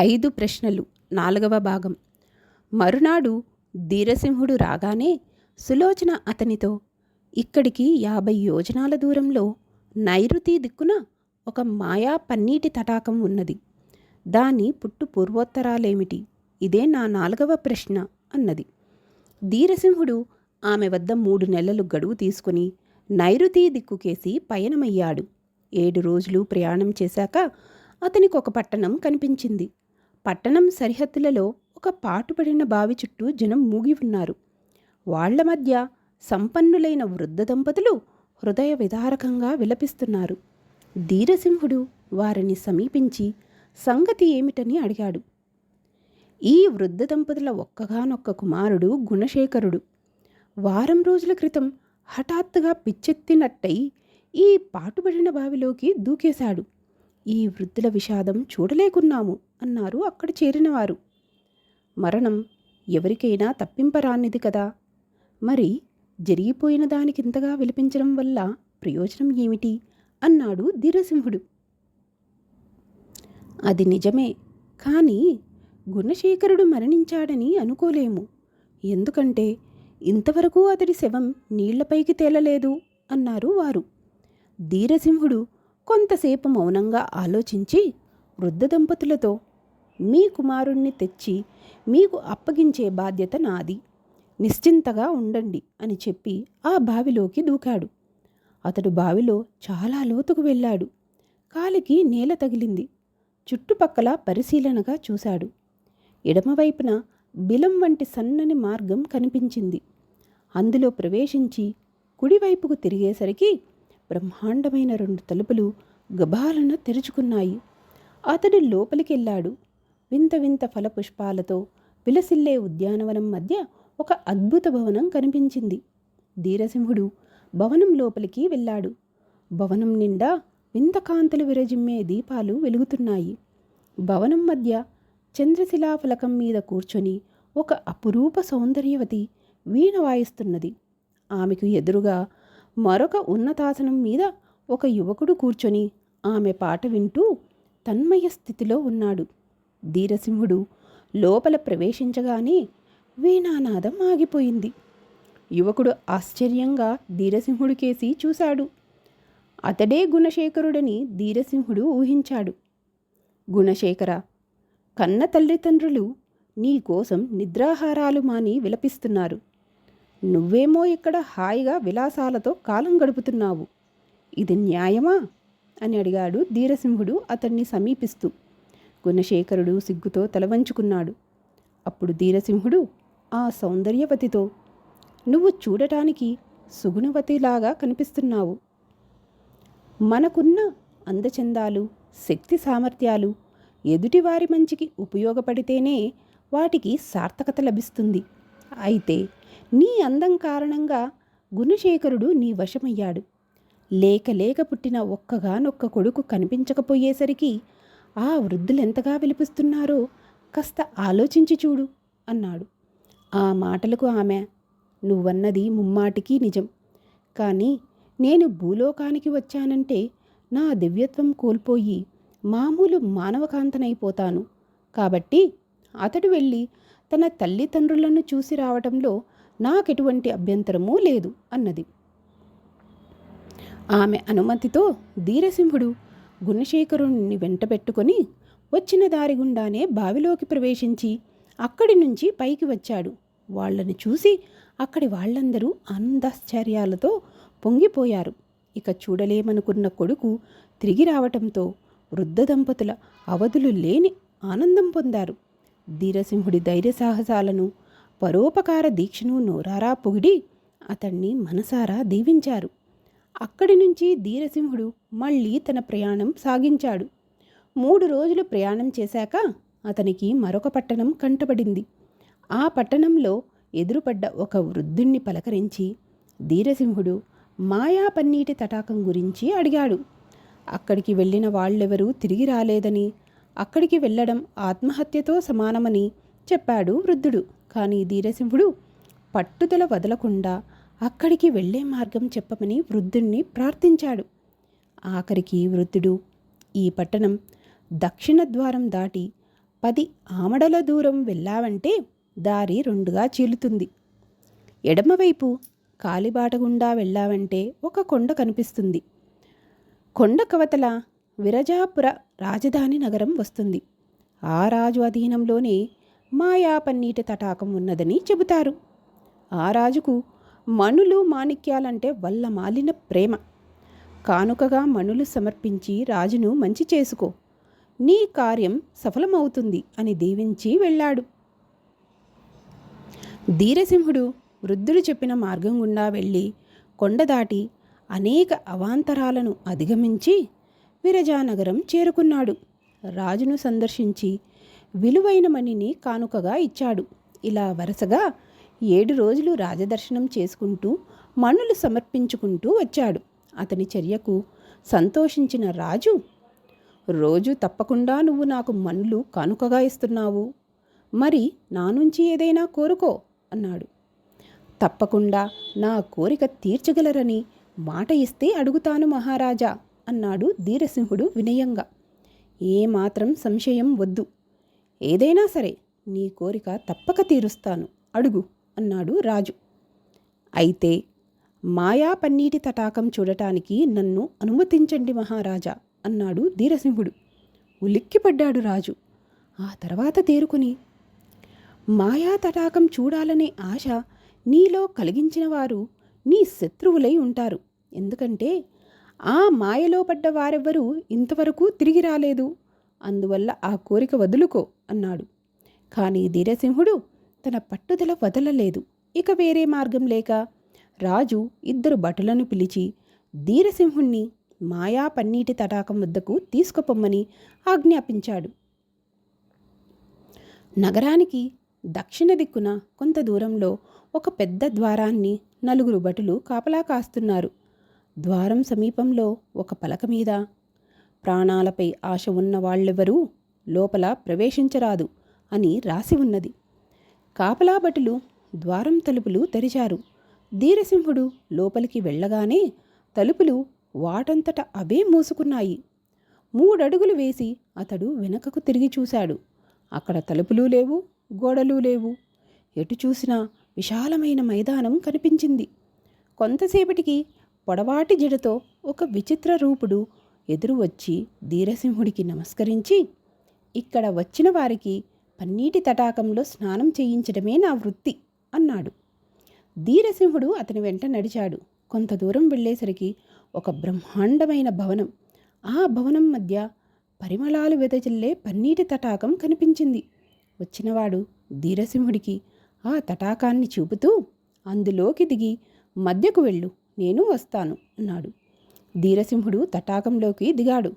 ఐదు ప్రశ్నలు నాలుగవ భాగం. మరునాడు ధీరసింహుడు రాగానే సులోచన అతనితో ఇక్కడికి యాభై యోజనాల దూరంలో నైరుతి దిక్కున ఒక మాయా పన్నీటి తటాకం ఉన్నది. దాని పుట్టు పూర్వోత్తరాలేమిటి? ఇదే నా నాలుగవ ప్రశ్న అన్నది. ధీరసింహుడు ఆమె వద్ద మూడు నెలలు గడువు తీసుకుని నైరుతి దిక్కుకేసి పయనమయ్యాడు. ఏడు రోజులు ప్రయాణం చేశాక అతనికి ఒక పట్టణం కనిపించింది. పట్టణం సరిహద్దులలో ఒక పాటుపడిన బావి చుట్టూ జనం మూగి ఉన్నారు. వాళ్ళ మధ్య సంపన్నులైన వృద్ధ దంపతులు హృదయ విదారకంగా విలపిస్తున్నారు. ధీరసింహుడు వారిని సమీపించి సంగతి ఏమిటని అడిగాడు. ఈ వృద్ధ దంపతుల ఒక్కగానొక్క కుమారుడు గుణశేఖరుడు. వారం రోజుల క్రితం హఠాత్తుగా పిచ్చెత్తినట్టయి ఈ పాటుబడిన బావిలోకి దూకేశాడు. ఈ వృద్ధుల విషాదం చూడలేకున్నాము అన్నారు అక్కడ చేరినవారు. మరణం ఎవరికైనా తప్పింపరానిది కదా. మరి జరిగిపోయిన దానికింతగా విలిపించడం వల్ల ప్రయోజనం ఏమిటి? అన్నాడు ధీరసింహుడు. అది నిజమే కానీ గుణశేఖరుడు మరణించాడని అనుకోలేము. ఎందుకంటే ఇంతవరకు అతడి శవం నీళ్ళపైకి తేలలేదు అన్నారు వారు. ధీరసింహుడు కొంతసేపు మౌనంగా ఆలోచించి వృద్ధ దంపతులతో మీ కుమారుణ్ణి తెచ్చి మీకు అప్పగించే బాధ్యత నాది. నిశ్చింతగా ఉండండి అని చెప్పి ఆ బావిలోకి దూకాడు. అతడు బావిలో చాలా లోతుకు వెళ్ళాడు. కాలికి నేల తగిలింది. చుట్టుపక్కల పరిశీలనగా చూశాడు. ఎడమవైపున బిలం వంటి సన్నని మార్గం కనిపించింది. అందులో ప్రవేశించి కుడివైపుకు తిరిగేసరికి బ్రహ్మాండమైన రెండు తలుపులు గబాలన తెరుచుకున్నాయి. అతడు లోపలికెళ్ళాడు. వింత వింత ఫలపుష్పాలతో విలసిల్లే ఉద్యానవనం మధ్య ఒక అద్భుత భవనం కనిపించింది. ధీరసింహుడు భవనం లోపలికి వెళ్ళాడు. భవనం నిండా వింత కాంతులు విరజిమ్మే దీపాలు వెలుగుతున్నాయి. భవనం మధ్య చంద్రశిలాఫలకం మీద కూర్చొని ఒక అపురూప సౌందర్యవతి వీణ వాయిస్తున్నది. ఆమెకు ఎదురుగా మరొక ఉన్నతాసనం మీద ఒక యువకుడు కూర్చొని ఆమె పాట వింటూ తన్మయ స్థితిలో ఉన్నాడు. ధీరసింహుడు లోపల ప్రవేశించగానే వీణానాదం ఆగిపోయింది. యువకుడు ఆశ్చర్యంగా ధీరసింహుడికేసి చూశాడు. అతడే గుణశేఖరుడని ధీరసింహుడు ఊహించాడు. గుణశేఖర కన్న తల్లిదండ్రులు నీ కోసం నిద్రాహారాలు మాని విలపిస్తున్నారు. నువ్వేమో ఇక్కడ హాయిగా విలాసాలతో కాలం గడుపుతున్నావు. ఇది న్యాయమా? అని అడిగాడు ధీరసింహుడు అతన్ని సమీపిస్తూ. గుణశేఖరుడు సిగ్గుతో తలవంచుకున్నాడు అప్పుడు ధీరసింహుడు ఆ సౌందర్యవతితో నువ్వు చూడటానికి సుగుణవతిలాగా కనిపిస్తున్నావు. మనకున్న అందచందాలు శక్తి సామర్థ్యాలు ఎదుటివారి మంచికి ఉపయోగపడితేనే వాటికి సార్థకత లభిస్తుంది. అయితే నీ అందం కారణంగా గుణశేఖరుడు నీ వశమయ్యాడు. లేక లేక పుట్టిన ఒక్కగానొక్క కొడుకు కనిపించకపోయేసరికి ఆ వృద్ధులెంతగా విలిపిస్తున్నారో కాస్త ఆలోచించి చూడు అన్నాడు. ఆ మాటలకు ఆమె నువ్వన్నది ముమ్మాటికి నిజం. కానీ నేను భూలోకానికి వచ్చానంటే నా దివ్యత్వం కోల్పోయి మామూలు మానవకాంతనైపోతాను. కాబట్టి అతడు వెళ్ళి తన తల్లిదండ్రులను చూసి రావటంలో నాకెటువంటి అభ్యంతరమూ లేదు అన్నది. ఆమె అనుమతితో ధీరసింహుడు గుణశేఖరుణ్ణి వెంటబెట్టుకొని వచ్చిన దారి గుండానే బావిలోకి ప్రవేశించి అక్కడి నుంచి పైకి వచ్చాడు. వాళ్ళను చూసి అక్కడి వాళ్ళందరూ ఆనందాశ్చర్యాలతో పొంగిపోయారు. ఇక చూడలేమనుకున్న కొడుకు తిరిగి రావటంతో వృద్ధ దంపతుల అవధులు లేని ఆనందం పొందారు. ధీరసింహుడి ధైర్య సాహసాలను పరోపకార దీక్షను నోరారా పొగిడి అతన్ని మనసారా దీవించారు. అక్కడి నుంచి ధీరసింహుడు మళ్ళీ తన ప్రయాణం సాగించాడు. మూడు రోజులు ప్రయాణం చేశాక అతనికి మరొక పట్టణం కంటపడింది. ఆ పట్టణంలో ఎదురుపడ్డ ఒక వృద్ధుణ్ణి పలకరించి ధీరసింహుడు మాయా పన్నీటి తటాకం గురించి అడిగాడు. అక్కడికి వెళ్ళిన వాళ్ళెవరూ తిరిగి రాలేదని అక్కడికి వెళ్ళడం ఆత్మహత్యతో సమానమని చెప్పాడు వృద్ధుడు. కానీ ధీరసింహుడు పట్టుదల వదలకుండా అక్కడికి వెళ్ళే మార్గం చెప్పమని వృద్ధుణ్ణి ప్రార్థించాడు. ఆఖరికి వృద్ధుడు ఈ పట్టణం దక్షిణ ద్వారం దాటి పది ఆమడల దూరం వెళ్ళావంటే దారి రెండుగా చీలుతుంది. ఎడమవైపు కాలిబాట గుండా వెళ్ళావంటే ఒక కొండ కనిపిస్తుంది. కొండ కవతల విరజాపుర రాజధాని నగరం వస్తుంది. ఆ రాజు అధీనంలోనే మాయాపన్నీటి తటాకం ఉన్నదని చెబుతారు. ఆ రాజుకు మణులు మాణిక్యాలంటే వల్ల మాలిన ప్రేమ. కానుకగా మణులు సమర్పించి రాజును మంచి చేసుకో. నీ కార్యం సఫలమవుతుంది అని దీవించి వెళ్ళాడు. ధీరసింహుడు వృద్ధుడు చెప్పిన మార్గం గుండా వెళ్ళి కొండ దాటి అనేక అవాంతరాలను అధిగమించి విరజానగరం చేరుకున్నాడు. రాజును సందర్శించి విలువైన మణిని కానుకగా ఇచ్చాడు. ఇలా వరుసగా ఏడు రోజులు రాజదర్శనం చేసుకుంటూ మణులు సమర్పించుకుంటూ వచ్చాడు. అతని చర్యకు సంతోషించిన రాజు రోజు తప్పకుండా నువ్వు నాకు మణులు కానుకగా ఇస్తున్నావు. మరి నా నుంచి ఏదైనా కోరుకో అన్నాడు. తప్పకుండా నా కోరిక తీర్చగలరని మాట ఇస్తే అడుగుతాను మహారాజా అన్నాడు ధీరసింహుడు వినయంగా. ఏమాత్రం సంశయం వద్దు. ఏదైనా సరే నీ కోరిక తప్పక తీరుస్తాను. అడుగు అన్నాడు రాజు. అయితే మాయా పన్నీటి తటాకం చూడటానికి నన్ను అనుమతించండి మహారాజా అన్నాడు ధీరసింహుడు. ఉలిక్కిపడ్డాడు రాజు. ఆ తర్వాత తేరుకుని. మాయా తటాకం చూడాలనే ఆశ నీలో కలిగించిన వారు నీ శత్రువులై ఉంటారు. ఎందుకంటే ఆ మాయలో పడ్డ వారెవ్వరూ ఇంతవరకు తిరిగి రాలేదు. అందువల్ల ఆ కోరిక వదులుకో అన్నాడు. కానీ ధీరసింహుడు తన పట్టుదల వదలలేదు. ఇక వేరే మార్గం లేక రాజు ఇద్దరు భటులను పిలిచి ధీరసింహుణ్ణి మాయా పన్నీటి తటాకం వద్దకు తీసుకుపొమ్మని ఆజ్ఞాపించాడు. నగరానికి దక్షిణ దిక్కున కొంత దూరంలో ఒక పెద్ద ద్వారాన్ని నలుగురు భటులు కాపలా కాస్తున్నారు. ద్వారం సమీపంలో ఒక పలక మీద. ప్రాణాలపై ఆశ ఉన్న వాళ్ళెవరూ లోపల ప్రవేశించరాదు అని రాసి ఉన్నది. కాపలాభటులు ద్వారం తలుపులు తెరిచారు. ధీరసింహుడు లోపలికి వెళ్ళగానే తలుపులు వాటంతట అవే మూసుకున్నాయి. మూడడుగులు వేసి అతడు వెనకకు తిరిగి చూశాడు. అక్కడ తలుపులు లేవు గోడలు లేవు. ఎటు చూసినా విశాలమైన మైదానం కనిపించింది. కొంతసేపటికి పొడవాటి జడతో ఒక విచిత్ర రూపుడు ఎదురు వచ్చి ధీరసింహుడికి నమస్కరించి ఇక్కడ వచ్చిన వారికి పన్నీటి తటాకంలో స్నానం చేయించడమే నా వృత్తి అన్నాడు. ధీరసింహుడు అతని వెంట నడిచాడు. కొంత దూరం వెళ్ళేసరికి ఒక బ్రహ్మాండమైన భవనం. ఆ భవనం మధ్య పరిమళాలు వెదజల్లే పన్నీటి తటాకం కనిపించింది. వచ్చినవాడు ధీరసింహుడికి ఆ తటాకాన్ని చూపుతూ అందులోకి దిగి మధ్యకు వెళ్ళు. నేను వస్తాను అన్నాడు. ధీరసింహుడు తటాకంలోకి దిగాడు.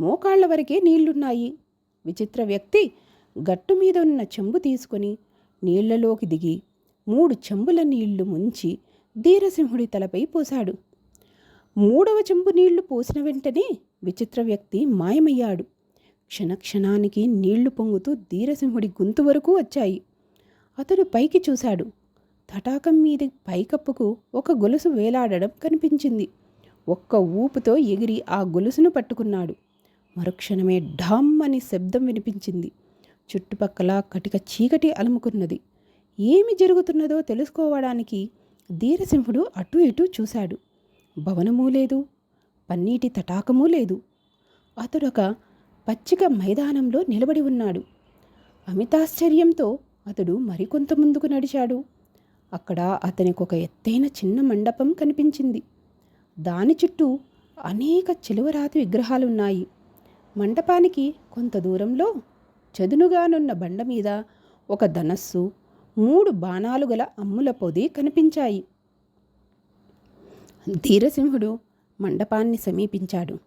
మోకాళ్ళ వరకే నీళ్ళున్నాయి. విచిత్ర వ్యక్తి గట్టు మీద ఉన్న చెంబు తీసుకొని నీళ్ళలోకి దిగి మూడు చెంబుల నీళ్ళు ముంచి ధీరసింహుడి తలపై పోశాడు. మూడవ చెంబు నీళ్ళు పోసిన వెంటనే విచిత్ర వ్యక్తి మాయమయ్యాడు. క్షణక్షణానికి నీళ్ళు పొంగుతూ ధీరసింహుడి గొంతు వరకు వచ్చాయి. అతడు పైకి చూశాడు. తటాకం మీది పైకప్పుకు ఒక గొలుసు వేలాడడం కనిపించింది. ఒక్క ఊపుతో ఎగిరి ఆ గొలుసును పట్టుకున్నాడు. మరుక్షణమే ఢామ్ అని శబ్దం వినిపించింది. చుట్టుపక్కల కటిక చీకటి అలుముకున్నది. ఏమి జరుగుతున్నదో తెలుసుకోవడానికి ధీరసింహుడు అటు ఇటు చూశాడు. భవనమూ లేదు. పన్నీటి తటాకమూ లేదు. అతడొక పచ్చిక మైదానంలో నిలబడి ఉన్నాడు. అమితాశ్చర్యంతో అతడు మరికొంత ముందుకు నడిచాడు. అక్కడ అతనికి ఒక ఎత్తైన చిన్న మండపం కనిపించింది. దాని చుట్టూ అనేక చిలువరాతి విగ్రహాలున్నాయి. మండపానికి కొంత దూరంలో చదునుగానున్న బండ మీద ఒక ధనస్సు మూడు బాణాలు గల అమ్ముల పొది కనిపించాయి. ధీరసింహుడు మండపాన్ని సమీపించాడు.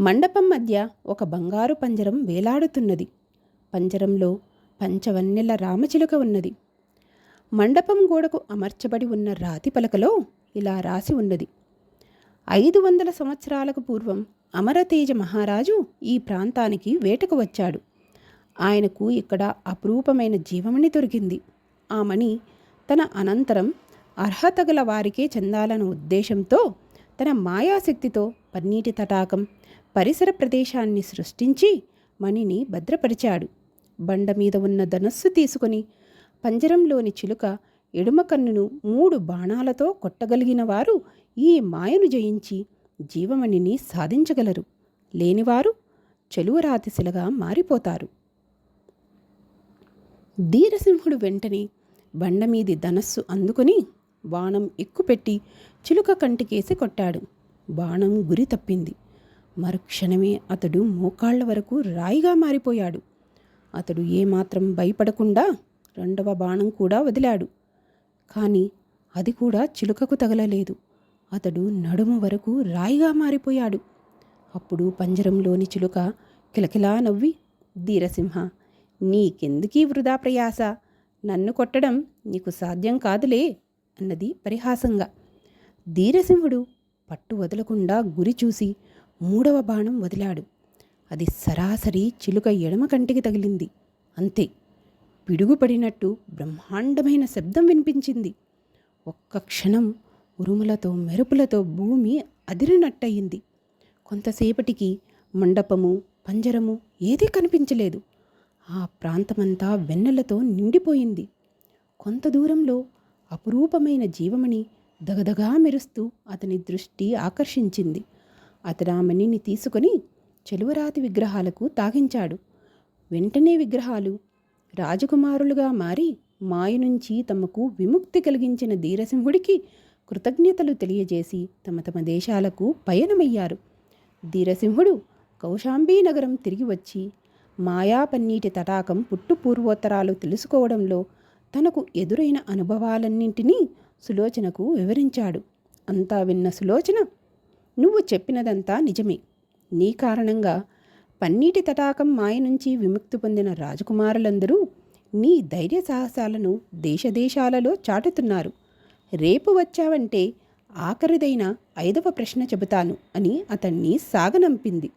మండపం మధ్య ఒక బంగారు పంజరం వేలాడుతున్నది. పంజరంలో పంచవన్నెల రామచిలుక ఉన్నది. మండపం గోడకు అమర్చబడి ఉన్న రాతి పలకలో ఇలా రాసి ఉన్నది. ఐదు వందల సంవత్సరాలకు పూర్వం అమరతేజ మహారాజు ఈ ప్రాంతానికి వేటకు వచ్చాడు. ఆయనకు ఇక్కడ అపురూపమైన జీవమణి దొరికింది. ఆ మణి తన అనంతరం అర్హత గల వారికే చెందాలన్న ఉద్దేశంతో తన మాయాశక్తితో పన్నీటి తటాకం పరిసర ప్రదేశాన్ని సృష్టించి మణిని భద్రపరిచాడు. బండ మీద ఉన్న ధనస్సు తీసుకొని పంజరంలోని చిలుక ఎడుమ కన్నును మూడు బాణాలతో కొట్టగలిగిన వారు ఈ మాయను జయించి జీవమణిని సాధించగలరు. లేనివారు చెలువరాతిశిలగా మారిపోతారు. ధీరసింహుడు వెంటనే బండమీది ధనస్సు అందుకొని బాణం ఎక్కుపెట్టి చిలుక కంటికేసి కొట్టాడు. బాణం గురి తప్పింది. మరుక్షణమే అతడు మోకాళ్ళ వరకు రాయిగా మారిపోయాడు. అతడు ఏమాత్రం భయపడకుండా రెండవ బాణం కూడా వదిలాడు. కానీ అది కూడా చిలుకకు తగలలేదు. అతడు నడుము వరకు రాయిగా మారిపోయాడు. అప్పుడు పంజరంలోని చిలుక కిలకిలా నవ్వి ధీరసింహ నీకెందుకీ వృధా ప్రయాస? నన్ను కొట్టడం నీకు సాధ్యం కాదులే అన్నది పరిహాసంగా. ధీరసింహుడు పట్టు వదలకుండా గురి చూసి మూడవ బాణం వదిలాడు. అది సరాసరి చిలుక ఎడమ కంటికి తగిలింది. అంతే. పిడుగుపడినట్టు బ్రహ్మాండమైన శబ్దం వినిపించింది. ఒక్క క్షణం ఉరుములతో మెరుపులతో భూమి అదిరినట్టయింది. కొంతసేపటికి మండపము పంజరము ఏదీ కనిపించలేదు. ఆ ప్రాంతమంతా వెన్నెలతో నిండిపోయింది. కొంత దూరంలో అపురూపమైన జీవమణి దగదగా మెరుస్తూ అతని దృష్టి ఆకర్షించింది. అతడు ఆ మణిని తీసుకొని చెలువరాతి విగ్రహాలకు తాగించాడు. వెంటనే విగ్రహాలు రాజకుమారులుగా మారి మాయ నుంచి తమకు విముక్తి కలిగించిన ధీరసింహుడికి కృతజ్ఞతలు తెలియజేసి తమ తమ దేశాలకు పయనమయ్యారు. ధీరసింహుడు కౌశాంబీ నగరం తిరిగి వచ్చి మాయాపన్నీటి తటాకం పుట్టు పూర్వోత్తరాలు తెలుసుకోవడంలో తనకు ఎదురైన అనుభవాలన్నింటినీ సులోచనకు వివరించాడు. అంతా విన్న సులోచన నువ్వు చెప్పినదంతా నిజమే. నీ కారణంగా పన్నీటి తటాకం మాయ నుంచి విముక్తి పొందిన రాజకుమారులందరూ నీ ధైర్య సాహసాలను దేశదేశాలలో చాటుతున్నారు. రేపు వచ్చావంటే ఆఖరిదైన ఐదవ ప్రశ్న చెబుతాను అని అతన్ని సాగనంపింది.